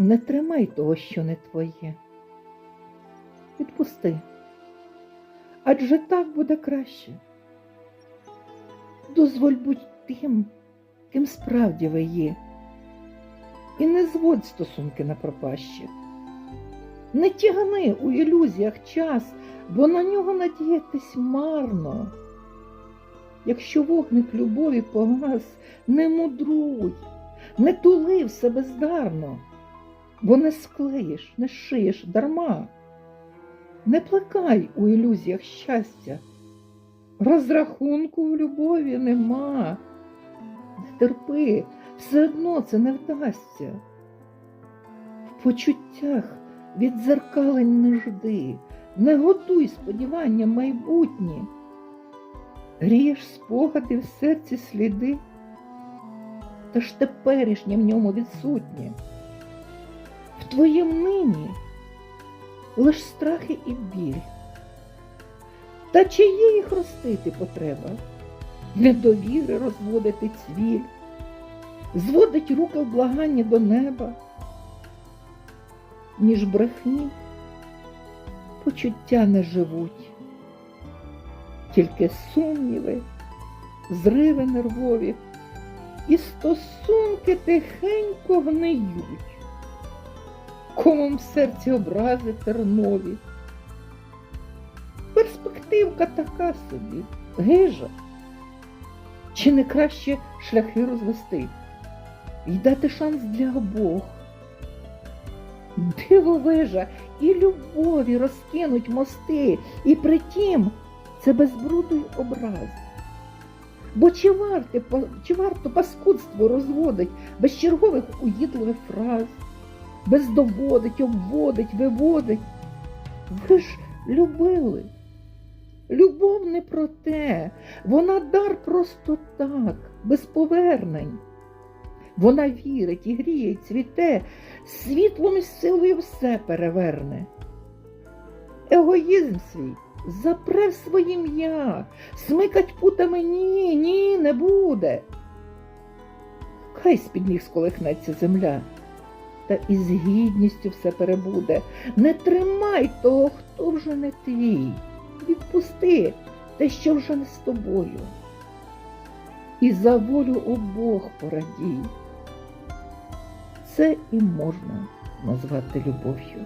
Не тримай того, що не твоє. Відпусти. Адже так буде краще. Дозволь будь тим, ким справді ви є. І не зводь стосунки на пропащі. Не тягни у ілюзіях час, бо на нього надіятись марно. Якщо вогник любові погас, не мудруй, не тули в себе здарно, бо не склеїш, не шиєш дарма. Не плекай у ілюзіях щастя. Розрахунку в любові нема. Не терпи, все одно це не вдасться. В почуттях від дзеркалень не жди, не готуй сподівання майбутні. Грієш спогади в серці сліди, та ж теперішнє в ньому відсутнє. Твоєм нині лиш страхи і біль. Та чи є їх ростити потреба? Недовіри розводити цвіль, зводить руки в благанні до неба, між брехні почуття не живуть, тільки сумніви, зриви нервові і стосунки тихенько гниють, комом в серці образи тернові. Перспективка така собі, гижа. Чи не краще шляхи розвести і дати шанс для обох? Дивовижа і любові розкинуть мости, і притім це без й образ. Бо чи, варте, чи варто паскудство розводить без чергових уїдливих фраз, без доводить, обводить, виводить? Ви ж любили. Любов не про те, вона дар просто так, без повернень. Вона вірить і гріє, і цвіте, світлом і силою все переверне. Егоїзм свій запре в своє ім'я, смикать путами ні, ні, не буде. Хай з-під ніг сколихнеться земля, та із гідністю все перебуде. Не тримай того, хто вже не твій. Відпусти те, що вже не з тобою. І за волю обох порадій. Це і можна назвати любов'ю.